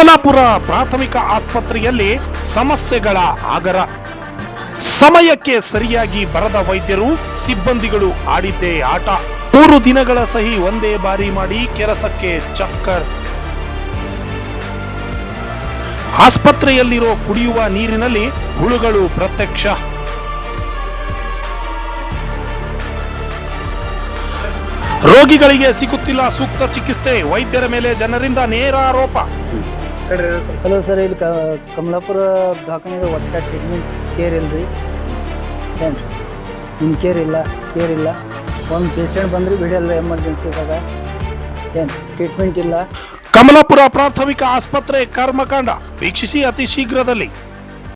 ಕಮಲಾಪುರ ಪ್ರಾಥಮಿಕ ಆಸ್ಪತ್ರೆಯಲ್ಲಿ ಸಮಸ್ಯೆಗಳ ಆಗರ. ಸಮಯಕ್ಕೆ ಸರಿಯಾಗಿ ಬರದ ವೈದ್ಯರು ಸಿಬ್ಬಂದಿಗಳು ಆಡಿದ್ದೇ ಆಟ. ಮೂರು ದಿನಗಳ ಸಹಿ ಒಂದೇ ಬಾರಿ ಮಾಡಿ ಕೆಲಸಕ್ಕೆ ಚಕ್ಕರ್. ಆಸ್ಪತ್ರೆಯಲ್ಲಿರೋ ಕುಡಿಯುವ ನೀರಿನಲ್ಲಿ ಹುಳುಗಳು ಪ್ರತ್ಯಕ್ಷ. ರೋಗಿಗಳಿಗೆ ಸಿಗುತ್ತಿಲ್ಲ ಸೂಕ್ತ ಚಿಕಿತ್ಸೆ, ವೈದ್ಯರ ಮೇಲೆ ಜನರಿಂದ ನೇರ ಆರೋಪ. ಹಲೋ ಸರ್ ಇಲ್ಲಿ ಕಮಲಾಪುರ ದವಾಖಾನೆಗೆ ಒಟ್ಟ ಟ್ರೀಟ್ಮೆಂಟ್ ಕೇರ್ ಇಲ್ರಿ. ಏನು? ಇನ್ನು ಕೇರ್ ಇಲ್ಲ ಕೇರ್ ಇಲ್ಲ. ಒಂದು ಪೇಷಂಟ್ ಬಂದ್ರೆ ಬಿಡಲ್ಲ ಎಮರ್ಜೆನ್ಸಿದಾಗ ಏನು? ಟ್ರೀಟ್ಮೆಂಟ್ ಇಲ್ಲ. ಕಮಲಾಪುರ ಪ್ರಾಥಮಿಕ ಆಸ್ಪತ್ರೆ ಕರ್ಮಕಾಂಡ. ವೀಕ್ಷಿಸಿ ಅತಿ ಶೀಘ್ರದಲ್ಲಿ.